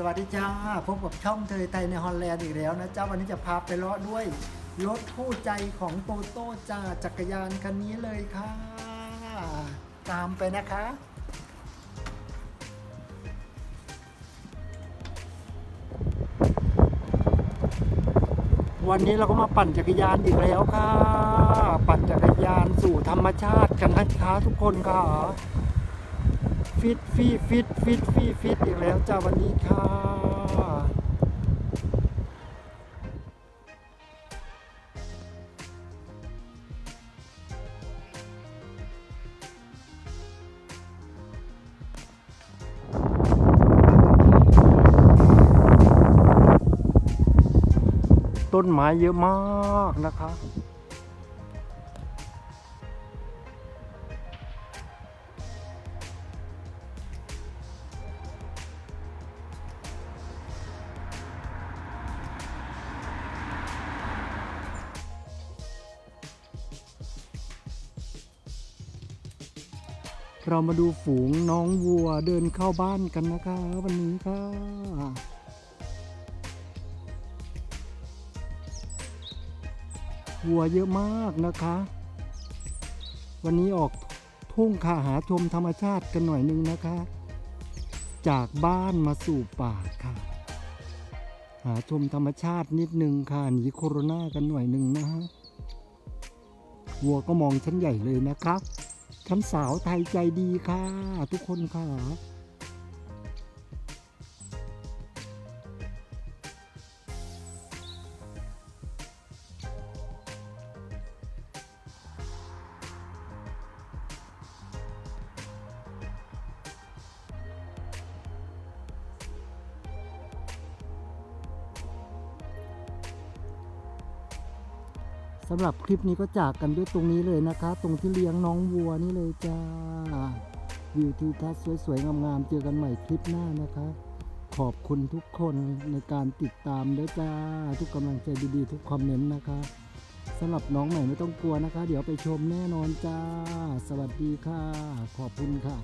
สวัสดีจ้าพบกับช่องเทยไตในฮอลแลนด์อีกแล้วนะจ้าวันนี้จะพาไปเลาะด้วยรถคู่ใจของโตโต้จ้าจักรยานคันนี้เลยค่ะ ตามไปนะคะ วันนี้เราก็มาปั่นจักรยานอีกแล้วค่ะ ปั่นจักรยานสู่ธรรมชาติกันนะคะทุกคนค่ะ ฟิตฟีฟิตฟิตฟีฟิตอีกแล้วจ้าวันนี้ค่ะต้นไม้เยอะมากนะคะ เรามาดูฝูงน้องวัวเดินเข้าบ้านกันนะคะ วันนี้ค่ะวัวเยอะมากนะคะ วันนี้ออกทุ่งค่ะหาชมธรรมชาติกันหน่อยนึงนะคะ จากบ้านมาสู่ป่าค่ะ หาชมธรรมชาตินิดนึงค่ะหนีโคโรนากันหน่อยนึงนะฮะวัวก็มองฉันใหญ่เลยนะครับ ฉันสาวไทยใจดีค่ะ ทุกคนค่ะ สำหรับคลิปนี้ก็จากกันด้วยตรงนี้เลยนะคะ ตรงที่เลี้ยงน้องวัวนี่เลยจ้า วิวทิวทัศน์สวยๆงามๆเจอกันใหม่คลิปหน้านะคะ ขอบคุณทุกคนในการติดตามด้วยจ้า ทุกกำลังใจดีๆ ทุกคอมเมนต์นะคะสำหรับน้องใหม่ไม่ต้องกลัวนะคะ เดี๋ยวไปชมแน่นอนจ้า สวัสดีค่ะ ขอบคุณค่ะ